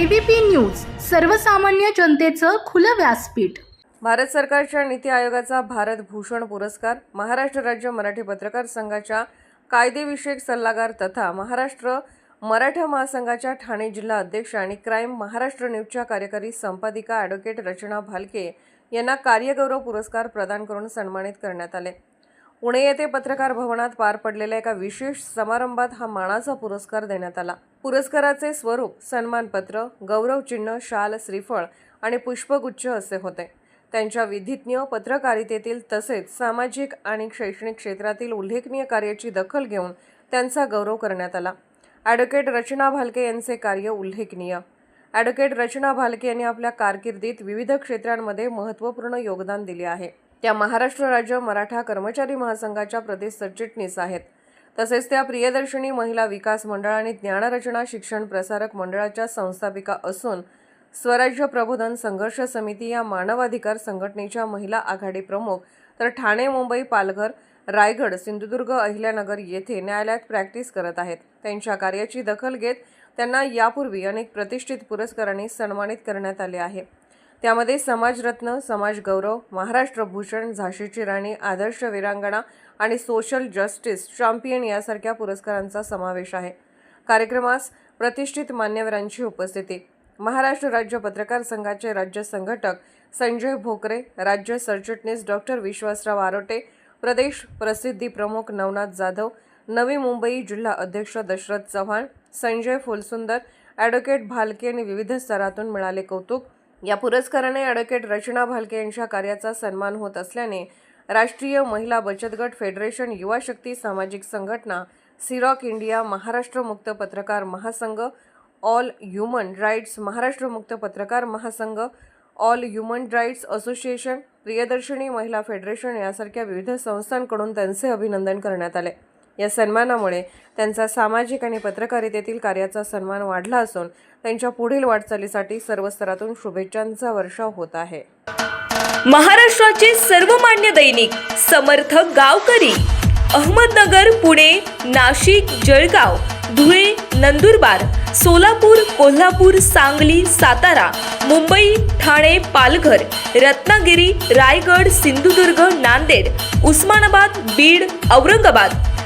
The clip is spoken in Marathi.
एबीपी न्यूज सर्वसामान्य जनतेचं खुलं व्यासपीठ. भारत सरकारच्या नीती आयोगाचा भारत भूषण पुरस्कार महाराष्ट्र राज्य मराठी पत्रकार संघाच्या कायदेविषयक सल्लागार तथा महाराष्ट्र मराठा महासंघाच्या ठाणे जिल्हा अध्यक्ष आणि क्राईम महाराष्ट्र न्यूजच्या कार्यकारी संपादिका ॲडव्होकेट रचना भालके यांना कार्यगौरव पुरस्कार प्रदान करून सन्मानित करण्यात आले. पुणे येथे पत्रकार भवनात पार पडलेल्या एका विशेष समारंभात हा मानाचा पुरस्कार देण्यात आला. पुरस्काराचे स्वरूप सन्मानपत्र गौरवचिन्ह शाल श्रीफळ आणि पुष्पगुच्छ असे होते. त्यांच्या विधिज्ञ पत्रकारितेतील तसेच सामाजिक आणि शैक्षणिक क्षेत्रातील उल्लेखनीय कार्याची दखल घेऊन त्यांचा गौरव करण्यात आला. ॲडव्होकेट रचना भालके यांचे कार्य उल्लेखनीय. ॲडव्होकेट रचना भालके यांनी आपल्या कारकिर्दीत विविध क्षेत्रांमध्ये महत्त्वपूर्ण योगदान दिले आहे. त्या महाराष्ट्र राज्य मराठा कर्मचारी महासंघाच्या प्रदेश सरचिटणीस आहेत. तसेच त्या प्रियदर्शनी महिला विकास मंडळ आणि ज्ञानरचना शिक्षण प्रसारक मंडळाच्या संस्थापिका असून स्वराज्य प्रबोधन संघर्ष समिती या मानवाधिकार संघटनेच्या महिला आघाडी प्रमुख तर ठाणे मुंबई पालघर रायगड सिंधुदुर्ग अहिल्यानगर येथे न्यायालयात प्रॅक्टिस करत आहेत. त्यांच्या कार्याची दखल घेत त्यांना यापूर्वी अनेक प्रतिष्ठित पुरस्कारांनी सन्मानित करण्यात आले आहे. त्यामध्ये समाजरत्न समाज गौरव महाराष्ट्र भूषण झाशीची राणी आदर्श वीरांगणा आणि सोशल जस्टिस चॅम्पियन यासारख्या पुरस्कारांचा समावेश आहे. कार्यक्रमास प्रतिष्ठित मान्यवरांची उपस्थिती. महाराष्ट्र राज्य पत्रकार संघाचे राज्य संघटक संजय भोकरे राज्य सरचिटणीस डॉक्टर विश्वासराव आरोटे प्रदेश प्रसिद्धी प्रमुख नवनाथ जाधव नवी मुंबई जिल्हा अध्यक्ष दशरथ चव्हाण संजय फुलसुंदर ॲडव्होकेट भालके आणि विविध स्तरातून मिळाले कौतुक या पुरस्काराने ॲडव्होकेट रचना भालके यांच्या कार्याचा सन्मान होत असल्याने राष्ट्रीय महिला बचत गट फेडरेशन युवा शक्ती सामाजिक संघटना सिरॉक इंडिया महाराष्ट्र मुक्त पत्रकार महासंघ all human rights Maharashtra Mukt Patrakar Mahasangh all human rights association Priyadarshini Mahila federation यासारख्या विविध संस्थांकडून त्यांचे अभिनंदन करण्यात आले. या सन्मानामुळे त्यांचा सामाजिक आणि पत्रकारितेतील कार्याचा सन्मान वाढला असून त्यांच्या पुढील वाटचालीसाठी सर्व स्तरातून शुभेच्छांचा वर्षाव होत आहे. महाराष्ट्राचे सर्वमान्य दैनिक समर्थ गावकरी अहमदनगर पुणे नाशिक जळगाव धुळे नंदुरबार सोलापूर कोल्हापूर सांगली सातारा मुंबई ठाणे पालघर रत्नागिरी रायगड सिंधुदुर्ग नांदेड उस्मानाबाद बीड औरंगाबाद